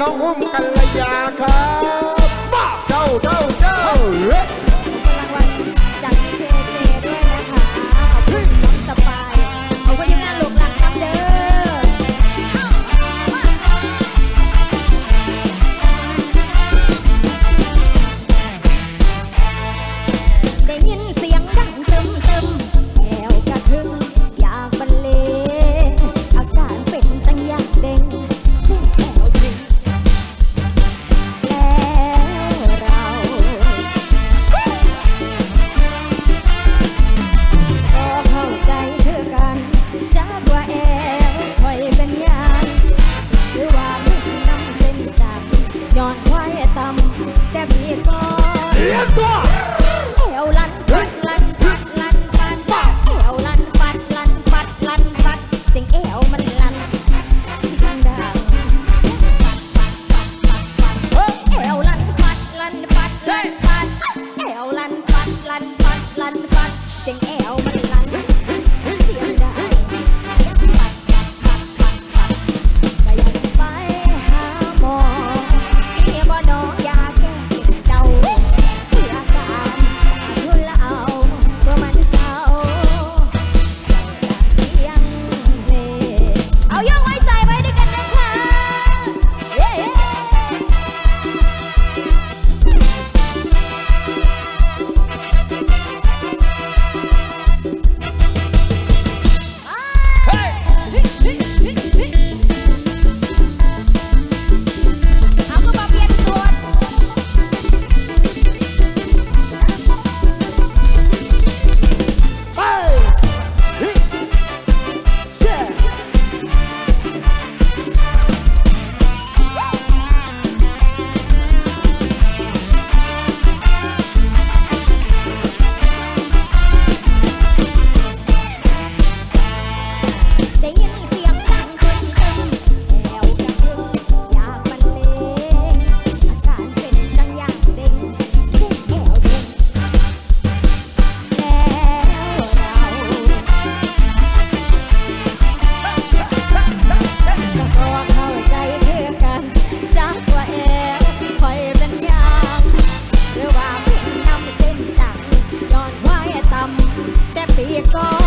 น้องหุ้มกันระยาครับเจ้าเจ้าเจ้า Diego.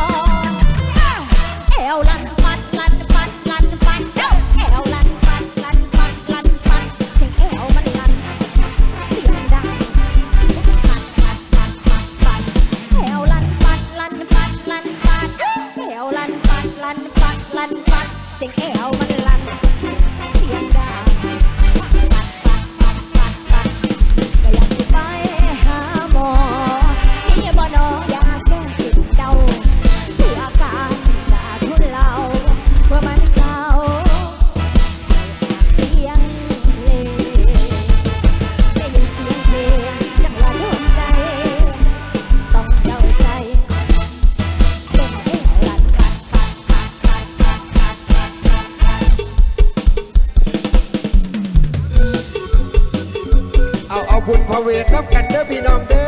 เดน้ำกันเด้อพี่น้องเด้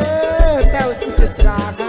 อแต้วสิจุดราค่ะ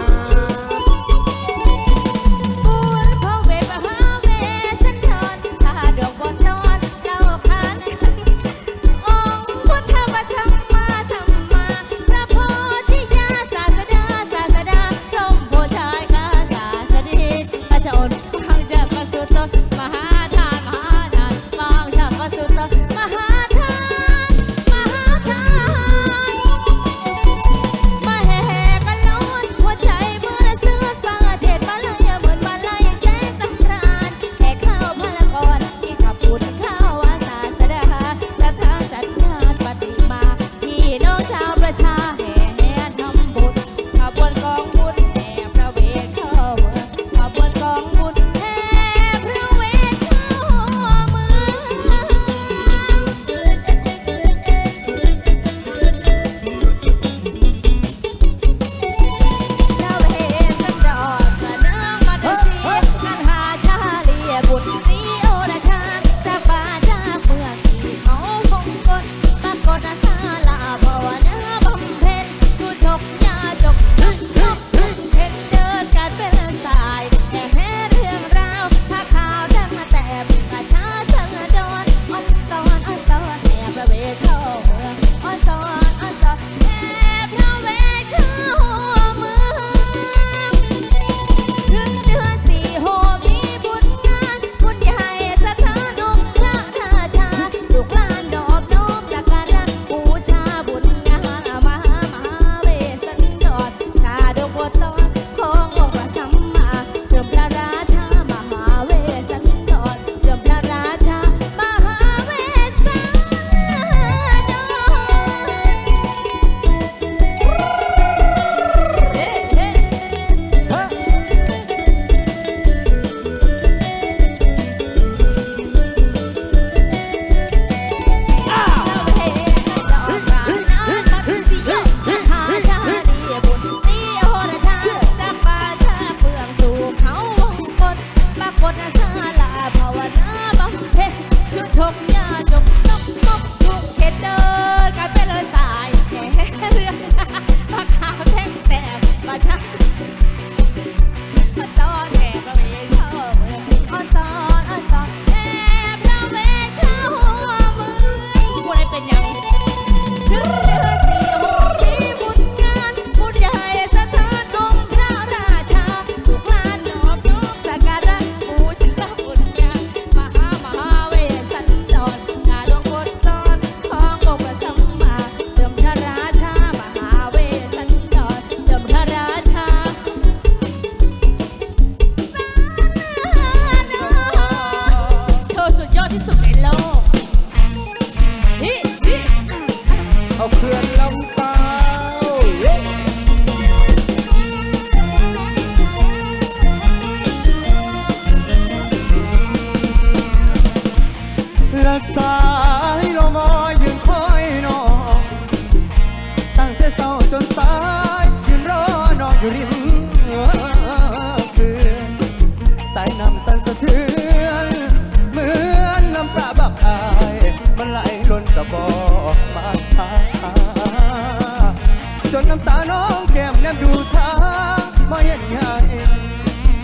าน้องแก้มแนมดูทางมาเห็นไง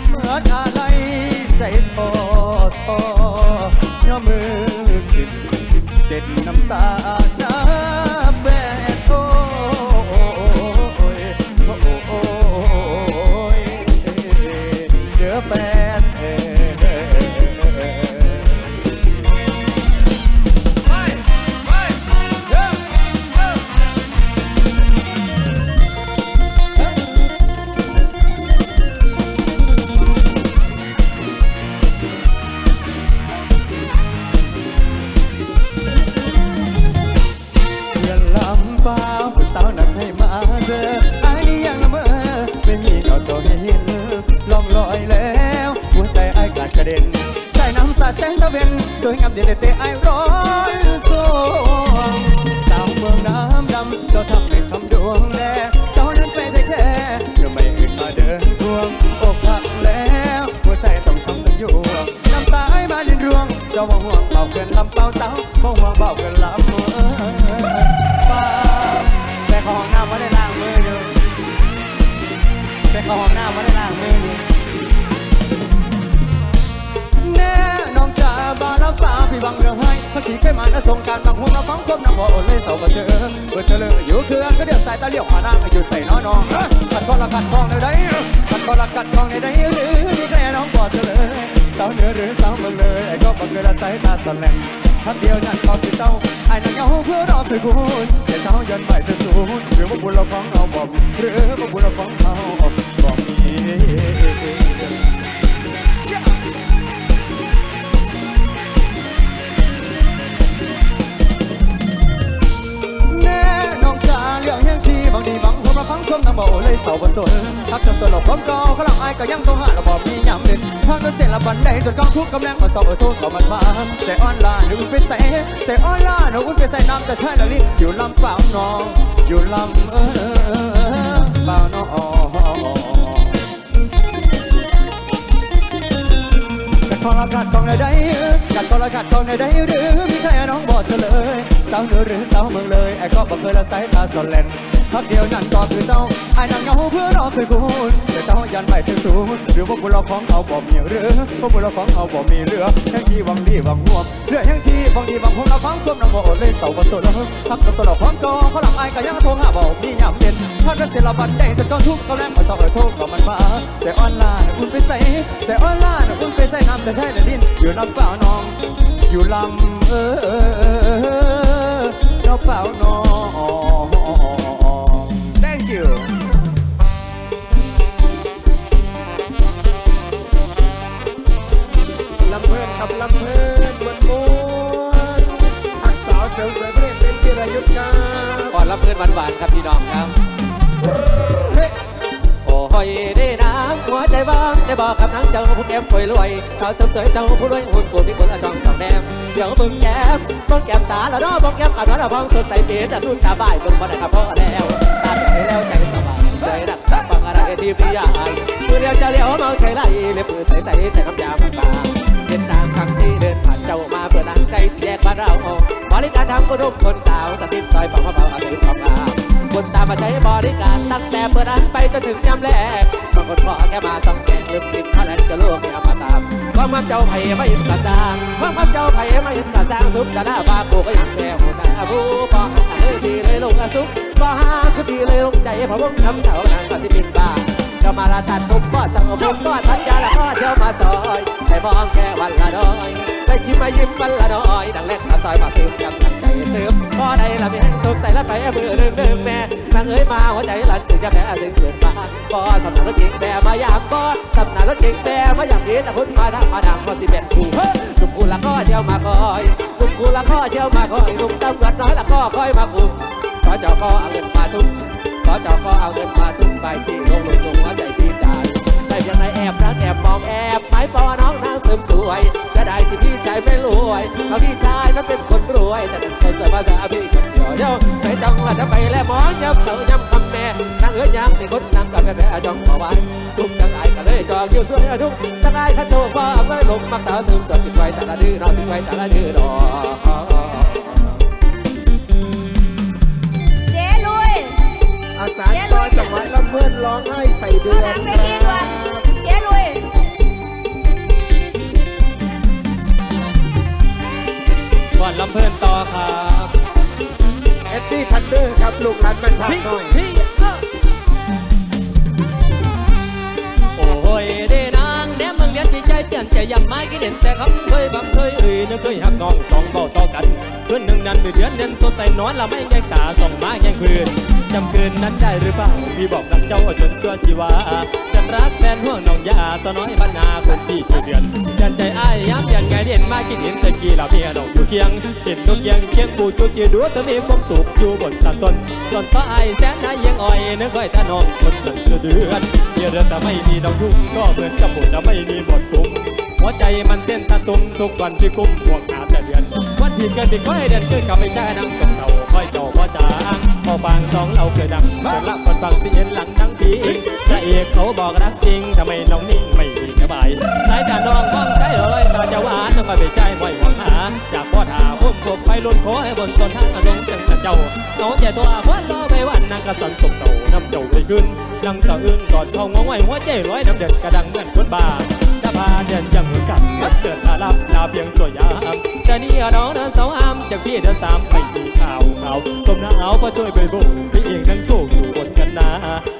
เมื่ออะไรใจทอทอย่อมือขึ้นเสร็จน้ำตาหน้า แสงตะเวนสวยงามเด่นแต่ใจไอร้อนสวงสาวเมืองน้ำดำเจ้าทำให้ช้ำดวงแลเจ้านั้นไปได้แค่เดี๋ยวไม่อื่นมาเดินทวงอกหักแล้วหัวใจต้องช้ำกันอยู่น้ำตาให้มาดินรวง เจ้าว่าห่วงเบาเกินลำเต้าเต้าบ่ห่วงเบาเกินลำมือป้าแต่เข้าห้องน้ำไม่ได้ล้างมืออยู่แต่เข้าห้องน้ำไม่ได้ล้างมืออยู่ วังเรื่องให้เขาขี่เคยมาและสงการบางหัวมาฟังควบน้ำบ่อเลยเสามาเจอเปิดเจอเลยอยู่เครื่องก็เดี๋ยวสายตาเลี้ยวมานั่งอยู่ใส่น้อยน้องกัดคอละกัดคองในใดกัดคอละกัดคองในใดหรือมีแค่น้องบอดเจอเลยสาวเหนือหรือสาวมืองเลยไอ้ก็บังเกิดละสายตาสแลมคำเดียวนั่นก็คือเจ้าไอ้นั่นเงาเพื่อรอเพื่อคุณแต่เช้ายันบ่ายเสียสูญหรือว่าบุญเราของเราบ่มหรือว่าบุญเราของเขาบ่มีแรื่องยังที่บางดีบางคนมาฟังชมนำบ่เลยเสาบนสนทักจนตัวหลบผมก็เขาหลังอายก็ยังต้องหาระบอบมียามเด่นพักด้วยเส้นละบันไดจนกองทุกกำลังมาสอบเออโทษขามันมาใจอ่อนล้าหนูอุ่นไปใส่ใจอ่อนล้าหนูอุ่นไปใส่น้ำแต่ใช่ละลิ้นอยู่ลำเปล่าน้องอยู่ลำเออเปล่าน้องกัดคอละกัดกองใด กัดคอละกัดกองในใดหรือมีใครน้องบอกเฉลยสาวเหนือหรือสาวเมืองเลยไอ้ก็บอกเคยละสายตาสนเล่น พักเดียวนั่นก็คือเจ้าไอ้นางเงาเพื่อรอเคยคุณแต่เจ้ายันไม่ถึงสูงหรือว่าบุญเรของเขาบ่มีหรือว่าบุญเรของเขาบ่มีเหลือแห่งที่วังดีวังห่วงเหลือแห่งที่วังดีวังห่วงเราฟังควบน้ำบ่เลยเสาบนสุดพักตัวเราของกอเขาหลังไอ้ก็ยังโทรหาบอกมียามเด่นพักเป็นเสละบันได้จนกองทุกข์เขาแรงมาสอบเออโทษก็มันมาแต่ออนไลน์อุ่นไปใส่แต่ออนไลน์อุ่นไปใส่น้ำแต่ใช่ละลิ้นอยู่ลำเปล่าน้องอยู่ลำเออเออเออเออนองเปล่าน้องำเพลินครับลำเพลินมวนมวนหักสาวเสริมสวยเพลงเป็นจิรายุทธครับก่อนรับเพื่อนหวานๆครับพี่น้องครับ เฮ้ โอ้ยได้น้ำหัวใจบ้างได้บอกคำนังเจ้าผู้แก้มป่วยรวยสาวเสริมสวยเจ้าผู้รวยหุ่นปูมีคนละจองสองแนมเดี๋ยวมึงแก้มบ้องแก้มสาแล้วเนาะบ้องแก้มอันนั้นอะบ้องสดใสเปลี่ยนแต่สู้ตาบ่ายมึงมาได้ครับพ่อแล้วตาใจแล้วใจสบายใจรักฟังอะไรที่พี่ยายมือเดียวจะเลี้ยวเมาใช้ไหลเล็บมือใสใสใส่น้ำยาบางๆ เป็นตามคำที่เดินผ่านเจ้ามาเพื่อนั่งใจเสียกบ้านเราบริการทำกุนุคนสาวสติซอยฝั่งมะพร้าวอาศัยความงามคนตามมาใช้บริการตั้งแต่เปิดร้านไปจนถึงยามแลกบางคนพอแค่มาส่องแกงลืมกินพลันจะลวกให้เอามาตามความมั่เจ้าไผ่ไม่ยินกระซางความมั่เจ้าไผ่ไม่ยินกระซางสุดดาหน้าบาโกก็ยังแค่หัวหน้าผู้ปองหันเลยทีเลยลงอาสุกว่าหาคือทีเลยลงใจพราะวงทำเสานางก็สิเป็นบ้าก็มาละตัดผมก็สั่งผมก็ทันยาละก็เที่ยวมาซอย แต่มองแค่วันละน้อยไปชิมมายิ้มวันละน้อยดังแรกมาซอยมาซื้อกำลังใจเติมพอได้ละเมียสดใสละไปมือเดิมเดิมแม่นางเอ้ยมาหัวใจหลันถึงจะแพ้ถึงเกิดมาก็สำนักรถเก่งแต่มาอยากก็สำนักรถเก่งแต่มาอยากนี้แต่คนมาทางมาดังมาสิเป็นกูเฮ้ยหนุ่มกูละก็เที่ยวมาคอยหนุ่มกูละก็เที่ยวมาคอยหนุ่มตำรวจน้อยละก็คอยมาคุมขอเจ้าก็เอาเงินมาทุกขอเจ้าก็เอาเงินมาทุกไปที่ลงลงลงหัวใจพี่จ่ายได้เพี ยงในแอบรักแอบมองแอบหมายปอน้องนางเสริมสวยจะได้ที่พี่ชายไม่รวยเอาพี่ชายนั้นเป็นคนรวยแต่เป็นคนใส่ภาษาพี่คนเดียวเดียวไปจังละจะไปแล้วหมอย้ำเสาย้ำคำแม่นั่งเอื้อยางในคนนั่งกับแม่แม่จ้องขอไว้ทุกจังไอก็เลยจองอยู่ด้วยทุกจังไอข้าโชคว่าเมื่อลมมักสาวซึมตัวสิไว้แต่ละดื้อนอนสิไว้แต่ละดื้อดอเจ๊ลุยอาสาต่อจังหวัดลำเพื่อนร้องไห้ใส่เดืมาอนทางเวคทีรัด่วนบำเพลินต่อครับเอ็ดดี้ทันเดอร์ครับลูกหลานมันทักหน่อย โอ้ยเด้นางแนมมึงเรียนที่ใจเตือนใจย้ำไม่กินเห็นแต่คำเคยบังเคยเอ่ยนึกเคยหักน้องสองเบาต่อกันเพื่อนหนึ่งนั้นเดือนเดือนสดใสนอนละไม่แยกตาส่องมาแยกคืนจำคืนนั้นได้หรือเปล่าพี่บอกรักเจ้าจนตัวชีวาฉัน รักแสนห่วงน้องยาสน้อยบรรณาคนที่ชื่อเดือนยันใจอ้ายย้ำยันไงเด่นมากินเห็นตะกี้เราเมียดอกอยู่เคียงเห็นนกเคียงเคียงปูจูจีดูแต่มีความสุขอยู่บนตันต้นต้นฟ้าไอ้ายแสนนาเยียงอ่อยนึกค่อยตาน้องคนเดือนเดือนเดือนแต่ไม่มีน้องยุ่งก็เหมือนกับบุญแต่ไม่มีหมดคุ้มหัวใจมันเต้นตะตุมทุกวันพี่กุ้มห่วงหาแต่เดือนวันที่เกิดปีค่อยเดือนขึ้นกับไม่ใช่นางสงเสาค่อยเจ้าพ่อจาง พอฟังสองเราเคยดังเกิดละคนฟังเสิเห็นหลังทั้งปีพระเอกเขาบอกรักจริงทำไมน้องนิ่งไม่มีสบายสายตาน้องมองใจเลยตาจะหวานน้องก็ไม่ใจไม่หวังหาจากพ่อถาพุ่มกบไปลุ้นขอให้บนต้นทางอารมณ์จังเจ้าน้องใจตัวควันรอไปวันนางกระสันสงเสาน้ำเจ้าไปขึ้นนังสะอื้นกอนเขางงไว้หัวใจร้อยน้ำเด็ดกระดังเหมือนคนบ้า พาเดินยังมือกับมันเกิดอาลับลาเพียงตัวยามแต่นี่น้องเดินสาวอามจากพี่เดินสามไม่มีข่าวเขาวลมหนาวก็ช่วยไปบุกพี่เองนั่งสู้อยู่บนกันนา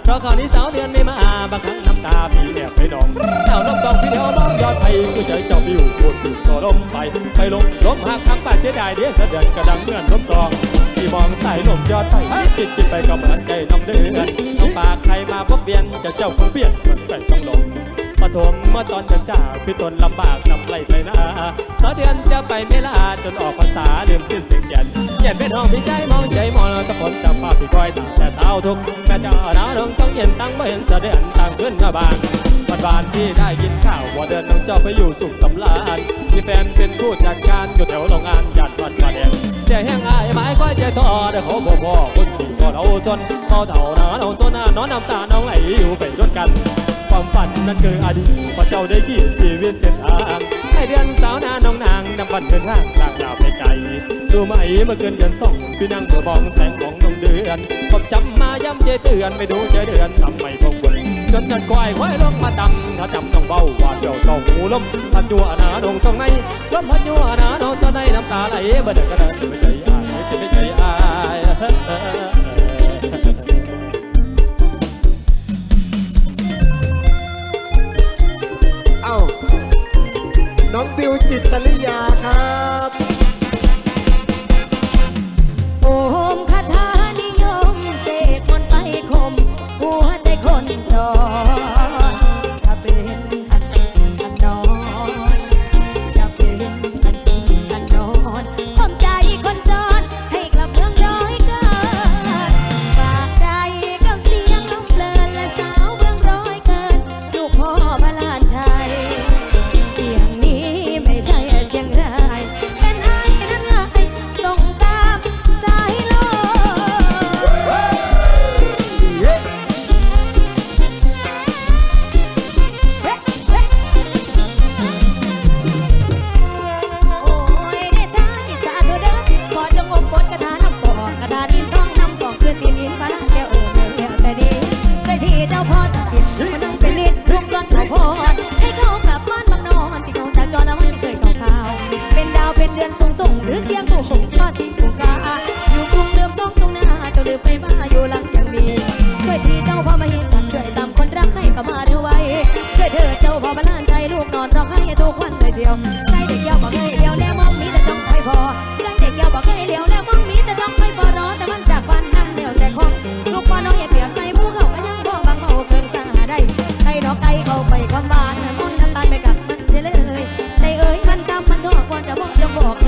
เพราะคราวนี้สาวเดือนไม่มาบางครั้งน้ำตาพี่แอบไปนองเจ้าลมกองพี่เดียวน้องยอดไปกูใจเจ้าวิวปวดอยู่ก็ลมไปไปลงลมหักหักปาดเสียดายเดี๋ยวเสด็จกระดังเหมือนลมกองที่มองสายลมยอดไปจิตจิตไปก็เหมือนใจน้องเดือนน้องปากใครมาพบเวียนจะเจ้าคงเปลี่ยนเหมือนแฟนต้องลง ปฐมเมื่อตอนจะจากพี่ตนลำบากนำไหลไปนาสาวเดือนจะไปไม่ลาจนออกพรรษาลืมสิ้นเสียงเขียนเขียนเป็นห้องพี่ใจมองใจมองตะคนจับภาพพี่ก้อยตาแต่สาวทุกแม่เจ้าหน้าน้องต้องเย็นตั้งไม่เห็นจะเดือนต่างขึ้นมาบานวันบานที่ได้กินข้าวว่าเดินน้องเจ้าไปอยู่สุขสำราญมีแฟนเป็นผู้จัดการอยู่แถวโรงงานยานวัดมาแดงเสียแห้งอายไม้ก้อยใจต่อเดี๋ยวเขาบอกพ่อคนที่ก็เราจนพอเท่าหนาเราตัวหน้าน้องน้ำตาน้องไหลอยู่ไปด้วยกัน ความฝันนั้นคืออดีตพอเจ้าได้ขีดชีวิตเส้นทางให้เดือนสาวนาน้องนางนำวันเดินทางทางยาวไปไกลดูไหมเมื่อเกินเดือนสองพี่นั่งเบื่อมองแสงของน้องเดือนผมจำมาย้ำใจเตือนไม่ดูใจเดือนทำไมพวกคนจนฉันควายควายลงมาดำถ้าจำต้องเบาว่าเดียวต้องหูล้มพันยัวหนาดงตรงในล้มพันยัวหนาดงตรงในน้ำตาไหลเบ่เดินก็เดินจะไม่ใจอายจะไม่ใจอาย น้องบิวจิตชลิยาครับโอมคาถานิยมเสกมนไปคม หัวใจคนจอ คือตีนินพระลานแก้วเอิญเลี้ยวแต่ดีไปที่เจ้าพ่อ บอก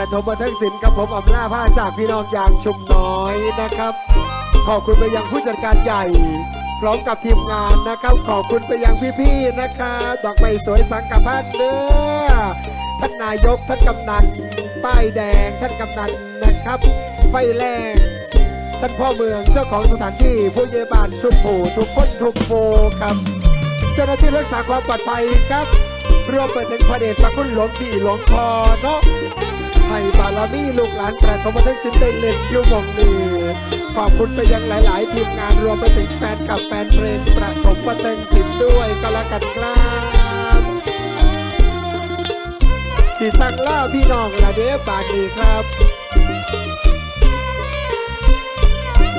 ประถมบันเทิงศิลป์กับผมอำลาผ้าจากพี่น้องอย่างชุมน้อยนะครับ ขอบคุณไปยังผู้จัดการใหญ่ พร้อมกับทีมงานนะครับ ขอบคุณไปยังพี่ๆนะครับดอกไม้สวยสังกัพันธ์เด้อท่านนายกท่านกำนันป้ายแดงท่านกำนันนะครับ ไฟแรงท่านพ่อเมืองเจ้าของสถานที่ผู้เยบานทุกผู้ทุกคนทุกโฟครับ เจ้าหน้าที่รักษาความปลอดภัยครับรวมไปถึงพระเดชพระคุณหลวงพี่หลวงพ่อเนาะ ให้บารมีลูกหลานประสมทั้งสิ้นได้เล่นยุ่มองนี้ขอบคุณไปยังหลาย ๆ ทีมงานรวมไปถึงแฟนกับแฟนเพลงประถมบันเทิงศิลป์ด้วยก็แล้วกันครับสีสังล่าพี่น้องละเดบานีครับ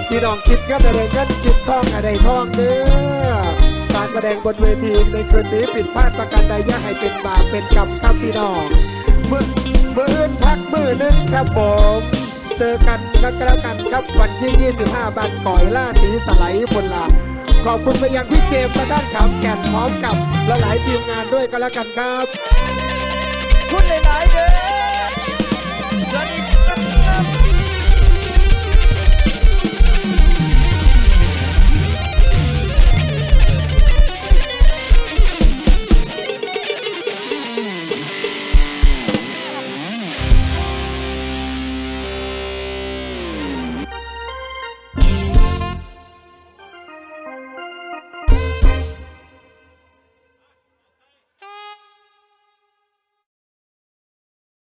พี่น้องคิดกันอะไรกันคิดท่องอะไรท่องเด้อการแสดงบนเวทีในคืนนี้ผิดพลาดประการใดอย่าให้เป็นบาปเป็นกรรมครับพี่น้องเมื่อ มืออื่นพักมือหนึงครับผมเจอกันแล้วก็แล้วกันครับวันที่ 25 บันก่อยล่าสีสไลด์พลลาขอบคุณไปยังพี่เจมส์และด้านขามแก่นพร้อมกับลหลายทีมงานด้วยก็แล้วกันครับ คุณหลายๆเด้อสวัสดี